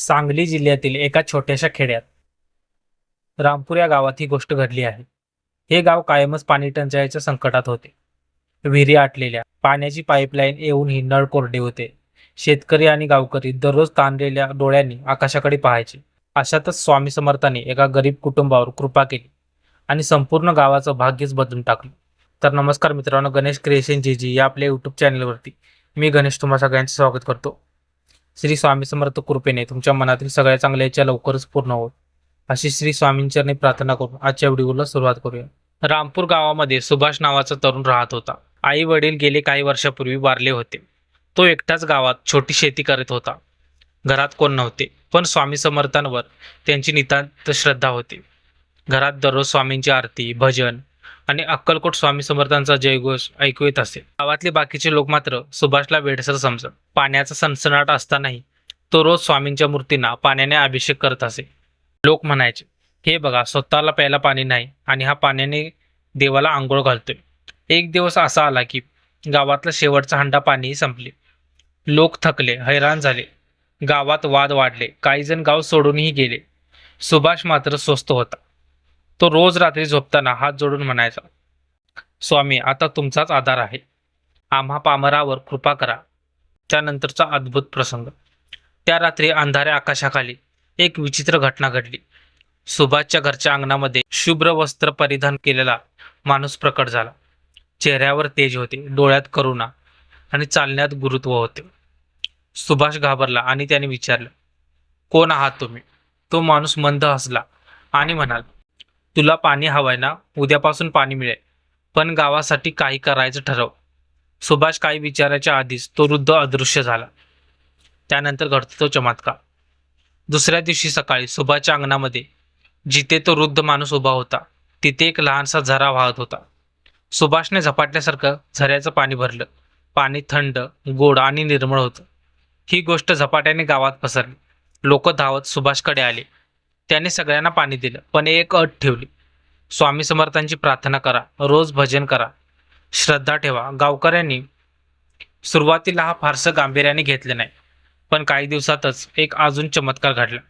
सांगली जिल्ह्यातील एका छोट्याशा खेड्यात रामपूर या गावात ही गोष्ट घडली आहे. हे गाव कायमच पाणी टंचाईच्या संकटात होते. विहिरी आटलेल्या पाण्याची पाईपलाईन येऊनही नळ कोरडे होते. शेतकरी आणि गावकरी दररोज ताणलेल्या डोळ्यांनी आकाशाकडे पाहायचे. अशातच स्वामी समर्थांनी एका गरीब कुटुंबावर कृपा केली आणि संपूर्ण गावाचं भाग्यच बदलून टाकलं. तर नमस्कार मित्रांनो गणेश क्रिएशन जी जी या आपल्या यूट्यूब चॅनलवरती मी गणेश तुम्हा सगळ्यांचे स्वागत करतो. श्री स्वामी समर्थ कृपेने तुमच्या मनातील सगळ्या चांगल्या इच्छा लवकरच पूर्ण होत अशी श्री स्वामींचरणी प्रार्थना करून आजच्या व्हिडिओला सुरुवात करूया. रामपूर गावामध्ये सुभाष नावाचा तरुण राहत होता. आई वडील गेले काही वर्षापूर्वी वारले होते. तो एकटाच गावात छोटी शेती करत होता. घरात कोण नव्हते पण स्वामी समर्थांवर त्यांची नितांत श्रद्धा होती. घरात दररोज स्वामींची आरती भजन आणि अक्कलकोट स्वामी समर्थांचा जयघोष ऐकू येत असे. गावातले बाकीचे लोक मात्र सुभाषला वेडसर समजत. पाण्याचा सनसनाट असतानाही तो रोज स्वामींच्या मूर्तींना पाण्याने अभिषेक करत असे. लोक म्हणायचे हे बघा स्वतःला प्यायला पाणी नाही आणि हा पाण्याने देवाला आंघोळ घालतोय. एक दिवस असा आला की गावातला शेवटचा हंडा पाणीही संपले. लोक थकले हैराण झाले. गावात वाद वाढले. काही जण गाव सोडूनही गेले. सुभाष मात्र स्वस्त होता. तो रोज रात्री झोपताना हात जोडून म्हणायचा स्वामी आता तुमचाच आधार आहे. आम्हा पामरावर कृपा करा. त्यानंतरचा अद्भुत प्रसंग. त्या रात्री अंधाऱ्या आकाशाखाली एक विचित्र घटना घडली. सुभाषच्या घरच्या अंगणामध्ये शुभ्र वस्त्र परिधान केलेला माणूस प्रकट झाला. चेहऱ्यावर तेज होते डोळ्यात करुणा आणि चालण्यात गुरुत्व होते. सुभाष घाबरला आणि त्याने विचारलं कोण आहात तुम्ही? तो माणूस मंद हसला आणि म्हणाला तुला पाणी हवंय ना उद्यापासून पाणी मिळेल. पण गावासाठी काही करायचं ठरव. सुभाष काही विचाराच्या आधीच तो वृद्ध अदृश्य झाला. त्यानंतर घडतो तो चमत्कार. दुसऱ्या दिवशी सकाळी सुभाषच्या अंगणामध्ये जिथे तो वृद्ध माणूस उभा होता तिथे एक लहानसा झरा वाहत होता. सुभाषने झपाटल्यासारखं झऱ्याचं पाणी भरलं. पाणी थंड गोड आणि निर्मळ होतं. ही गोष्ट झपाट्याने गावात पसरली. लोक धावत सुभाषकडे आले. त्याने सगळ्यांना पाणी दिलं. पण एक अट ठेवली. स्वामी समर्थांची प्रार्थना करा. रोज भजन करा. श्रद्धा ठेवा. गावकऱ्यांनी सुरुवातीला हा फारसं गांभीर्याने घेतलं नाही. पण काही दिवसातच एक अजून चमत्कार घडला.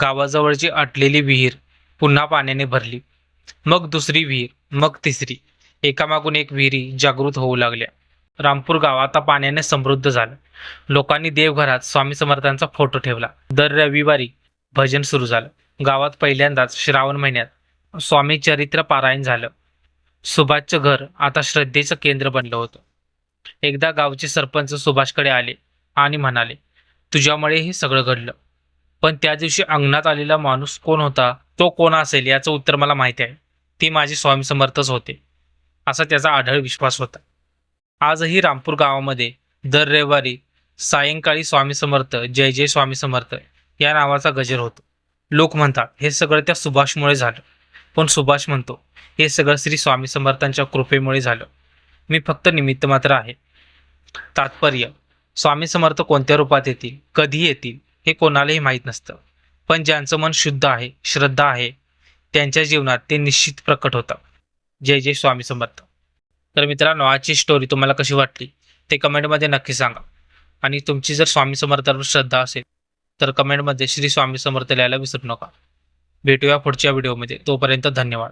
गावाजवळची अटलेली विहीर पुन्हा पाण्याने भरली. मग दुसरी विहीर मग तिसरी. एकामागून एक विहिरी जागृत होऊ लागल्या. रामपूर गाव आता पाण्याने समृद्ध झालं. लोकांनी देवघरात स्वामी समर्थांचा फोटो ठेवला. दर रविवारी भजन सुरू झालं. गावात पहिल्यांदाच श्रावण महिन्यात स्वामी चरित्र पारायण झालं. सुभाषचं घर आता श्रद्धेचं केंद्र बनलं होतं. एकदा गावचे सरपंच सुभाषकडे आले आणि म्हणाले तुझ्यामुळे हे सगळं घडलं. पण त्या दिवशी अंगणात आलेला माणूस कोण होता तो कोण असेल याचं उत्तर मला माहिती आहे. ते माझे स्वामी समर्थच होते. असा त्याचा आढळ विश्वास होता. आजही रामपूर गावामध्ये दर रविवारी सायंकाळी स्वामी समर्थ जय जय स्वामी समर्थ या नावाचा गजर होतो. लोक म्हणतात हे सगळं त्या सुभाषमुळे झालं. पण सुभाष म्हणतो हे सगळं श्री स्वामी समर्थांच्या कृपेमुळे झालं. मी फक्त निमित्त मात्र आहे. तात्पर्य स्वामी समर्थ कोणत्या रूपात येतील कधी येतील हे कोणालाही माहीत नसतं. पण ज्यांचं मन शुद्ध आहे श्रद्धा आहे त्यांच्या जीवनात ते निश्चित प्रकट होतं जय जय स्वामी समर्थ. तर मित्रांनो आजची स्टोरी तुम्हाला कशी वाटली ते कमेंटमध्ये नक्की सांगा. आणि तुमची जर स्वामी समर्थांवर श्रद्धा असेल तर कमेंटमध्ये श्री स्वामी समर्थ लिहायला विसरू नका. भेटूया पुढच्या व्हिडिओमध्ये तोपर्यंत धन्यवाद.